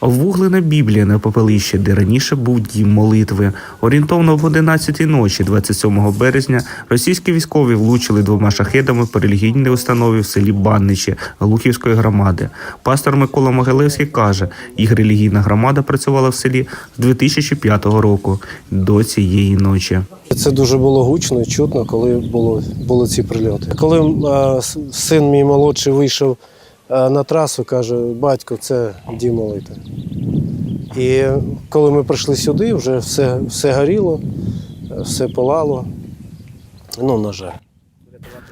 Вуглена Біблія на попелищі, де раніше був дім молитви. Орієнтовно об 11 ночі, 27 березня, російські військові влучили двома шахедами по релігійній установі в селі Банничі Глухівської громади. Пастор Микола Могилевський каже, їх релігійна громада працювала в селі з 2005 року до цієї ночі. Це дуже було гучно і чутно, коли було, були ці прильоти. Коли с- син мій молодший вийшов на трасу, каже, батько, це дім молитви. І коли ми прийшли сюди, вже все, все горіло, все палало. Ну, на жаль.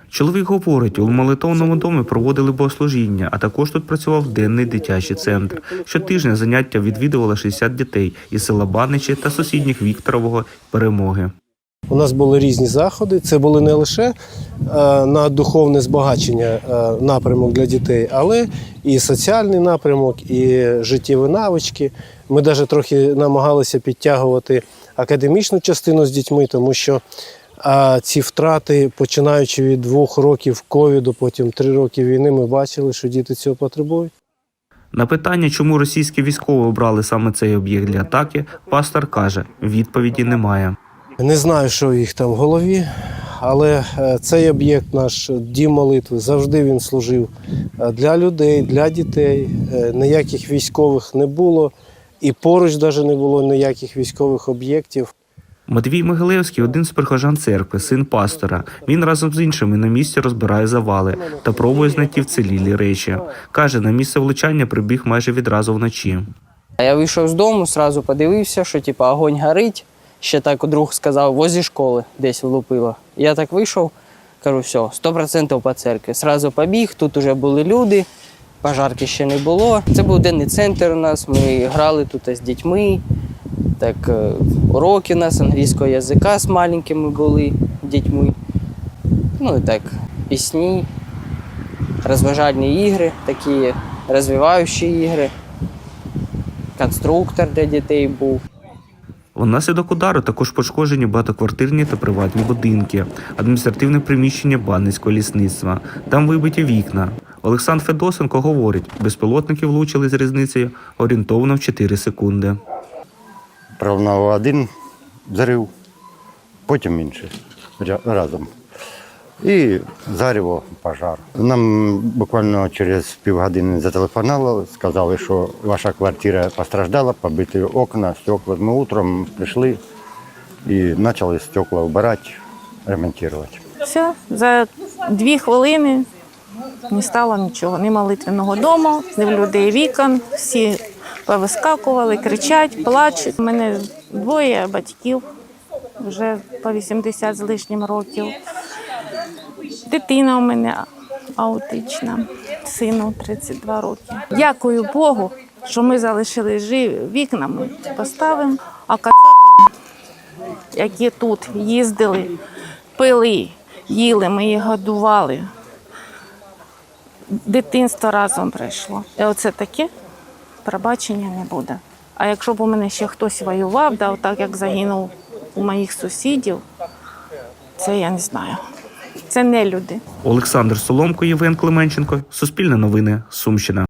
Чоловік говорить, у молитовному домі проводили богослужіння, а також тут працював денний дитячий центр. Щотижня заняття відвідувало 60 дітей із села Баничі та сусідніх Вікторового перемоги. У нас були різні заходи. Це були не лише е, на духовне збагачення е, напрямок для дітей, але і соціальний напрямок, і життєві навички. Ми навіть трохи намагалися підтягувати академічну частину з дітьми, тому що е, ці втрати, починаючи від двох років ковіду, потім три роки війни, ми бачили, що діти цього потребують. На питання, чому російські військові обрали саме цей об'єкт для атаки, пастор каже: відповіді немає. Не знаю, що в їх там в голові, але е, цей об'єкт, наш дім молитви, завжди він служив е, для людей, для дітей. Е, Ніяких військових не було, і поруч навіть не було ніяких військових об'єктів. Матвій Могилевський один з прихожан церкви, син пастора. Він разом з іншими на місці розбирає завали та пробує знайти вцілілі речі. Каже, на місце влучання прибіг майже відразу вночі. Я вийшов з дому, сразу подивився, що типу, огонь горить. Ще так друг сказав, возле школи десь влупило. Я так вийшов, кажу, все, 100% по церкві. Сразу побіг, тут вже були люди, пожарки ще не було. Це був денний центр у нас, ми грали тут з дітьми. Так, е, уроки у нас англійського язика з маленькими були дітьми. Ну і так, пісні, розважальні ігри, такі розвиваючі ігри конструктор для дітей був. Внаслідок удару також пошкоджені багатоквартирні та приватні будинки, адміністративне приміщення Банницького лісництва. Там вибиті вікна. Олександр Федосенко говорить, безпілотники влучили з різницею орієнтовно в 4 секунди. Пролунав один взрив, потім інший разом. І зарево пожар. Нам буквально через півгодини зателефонували, сказали, що ваша квартира постраждала, побиті окна, стекла. Ми утром прийшли і почали стекла вбирати, ремонтувати. Все, за дві хвилини не стало нічого. Ні молитвеного дому, ні в людей вікон. Всі повискакували, кричать, плачуть. У мене двоє батьків, вже по 80 з лишнім років. Дитина у мене аутична, сину 32 роки. Дякую Богу, що ми залишили живі вікнами, поставимо, а кацапам, які тут їздили, пили, їли, ми їх годували. Дитинство разом прийшло. І оце таке пробачення не буде. А якщо б у мене ще хтось воював, да, отак як загинув у моїх сусідів, це я не знаю. Це не люди. Олександр Соломко, Євген Клименченко, Суспільне новини, Сумщина.